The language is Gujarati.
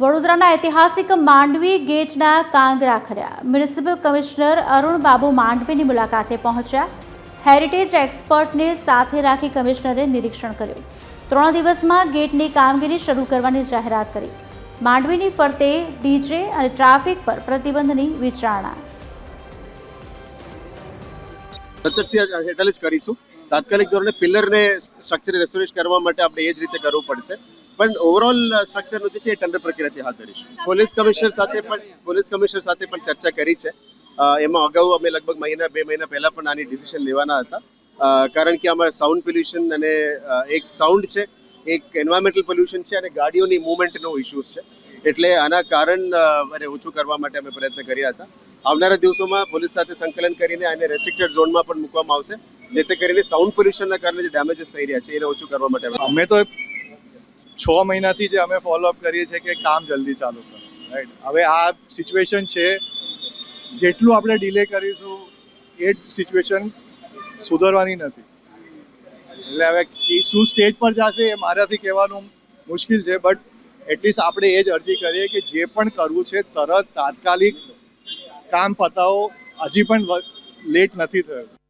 વડોદરાના ઐતિહાસિક માંડવી ગેટના કાંગરા ખર્યા મ્યુનિસિપલ કમિશનર અરુણ બાબુ માંડવીની મુલાકાતે પહોંચ્યા. હેરિટેજ એક્સપર્ટને સાથે રાખી કમિશનરે નિરીક્ષણ કર્યું. ત્રણ દિવસમાં ગેટની કામગીરી શરૂ કરવાની જાહેરાત કરી. માંડવીની ફરતે ડીજે અને ટ્રાફિક પર પ્રતિબંધની વિચારણા. કરીશું. તાત્કાલિક ધોરણે પિલરને સ્ટ્રક્ચર રેસ્ટોરેશ કરવા માટે આપણે એ જ રીતે કરવું પડશે. પણ ઓવરઓલ સ્ટ્રક્ચરનું જે છે એ ટેન્ડર પ્રક્રિયાથી હાથ ધરીશું. પોલીસ કમિશનર સાથે પણ, પોલીસ કમિશનર સાથે પણ ચર્ચા કરી છે. એમાં અગાઉ અમે લગભગ મહિના, બે મહિના પહેલાં પણ આની ડિસિઝન લેવાના હતા. કારણ કે આમાં સાઉન્ડ પોલ્યુશન અને એક સાઉન્ડ છે, એક એન્વાયરમેન્ટલ પોલ્યુશન છે અને ગાડીઓની મુવમેન્ટનો ઇશ્યુઝ છે. એટલે આના કારણ અને ઓછું કરવા માટે અમે પ્રયત્ન કર્યા હતા. આવનારા દિવસોમાં પોલીસ સાથે સંકલન કરીને આને રેસ્ટ્રિક્ટેડ ઝોનમાં પણ મૂકવામાં આવશે. જેથી કરીને સાઉન્ડ પોલ્યુશનના કારણે જે ડેમેજીસ થઈ રહ્યા છે એને ઓછું કરવા માટે અમે તો છ મહિનાથી જે અમે ફોલોઅપ કરીએ છીએ કે કામ જલ્દી ચાલુ કરો રાઈટ હવે આ સિચ્યુએશન છે, જેટલું આપણે ડિલે કરીશું, એ સિચ્યુએશન સુધરવાની નથી. એટલે હવે શું સ્ટેજ પર જશે એ મારાથી કહેવાનું મુશ્કેલ છે બટ એટલીસ્ટ આપણે એ જ અરજી કરીએ કે જે પણ કરવું છે, તરત તાત્કાલિક કામ પતાવો. હજી પણ લેટ નથી થયું.